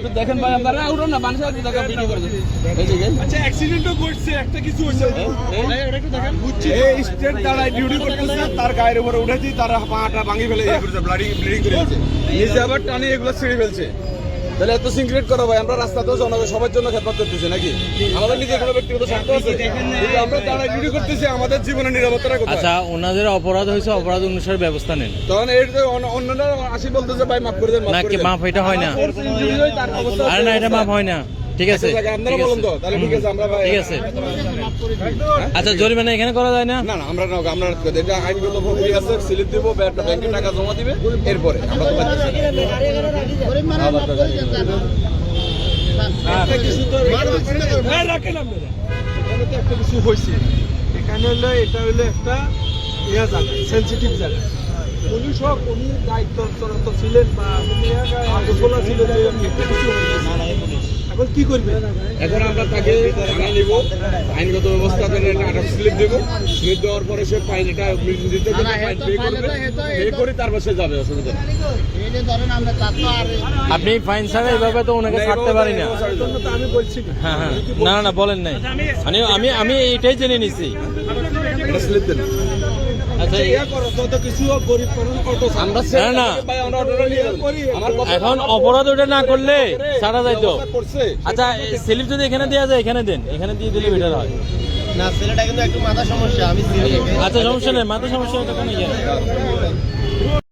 একটু দেখেন ভাই আপনারা উঠুন না মানুষের একটু দেখা ভিডিও করে দিন। এই যে, এই যে। আচ্ছা অ্যাক্সিডেন্টও ঘটছে একটা কিছু হয়েছে এই- এই স্টেট দাঁড়ায় ডিউটি করতেছে তার গায়ের উপরে উঠেছি তার পাটা ভাঙি ফেলে ব্লিডিং করে নিজে আবার টানে এগুলো ছিঁড়ে ফেলছে তাহলে এত সিনক্রেট করা ভাই আমরা রাস্তাতেও জনগণ সবার জন্য খেদমত করতেছি নাকি? আমাদের নিজের কোনো ব্যক্তিগত স্বার্থ আছে? আমরা তারা ডিউটি করতেছি আমাদের জীবনের নিরাপত্তা কথা আচ্ছা ওনাদের অপরাধ হয়েছে অপরাধ অনুসারে ব্যবস্থা নেন। তখন এর যে অন্য- অন্যরা আসি বলতেছে ভাই মাফ করে দেন মাফ না করে কি দেন। মাফ এটা হয় না। আরে না এটা মাফ হয় না। ঠিক আছে আচ্ছা, ঠিক আছে। তো, তাহলে ঠিক আছে, আমরা ভাই- ঠিক আছে আচ্ছা জরিমানা এখানে করা যায় না না আমরা না আমরা এটা আইনগত প্রক্রিয়া আছে স্লিপ দিব বা একটা ব্যাংকে টাকা জমা দিবে এরপরে আমরা তো পাচ্ছি একটা কিছু তো রাখেন আপনারা। এখানে তো একটা কিছু হয়েছে এখানে হলো এটা হলো একটা ইয়া জায়গা সেন্সিটিভ জায়গা পুলিশ হোক উনি দায়িত্বরত ছিলেন বা উনি ঘোষণা ছিল যে একটা কিছু হয়েছে। এখন কি করবে? এখন আমরা তাকে থানায় নিব আইনগত ব্যবস্থা করে একটা একটা স্লিপ দেবো। স্লিপ দেওয়ার পরে সে ফাইন এটা দিতে ফাইন পে করবে। পে করে তারপর সে যাবে অসুবিধা নেই। আপনি ফাইন ছাড়া এইভাবে তো ওনাকে ছাড়তে পারি না। আমি বলছি। হ্যাঁ। হ্যাঁ না না, বলেন নাই। মানে আমি আমি এইটাই জেনে নিছি। এটা স্লিপ দেন। আচ্ছা ইয়া এখন অপরাধ ওটা না করলে সারা যাইতো। তো আচ্ছা স্লিপ যদি এখানে দেওয়া যায় এখানে দেন। এখানে দিয়ে দিলে বেটার হয়। না ছেলেটা কিন্তু একটু মাথা সমস্যা আমি আচ্ছা সমস্যা নেই মাথা সমস্যা কোনো।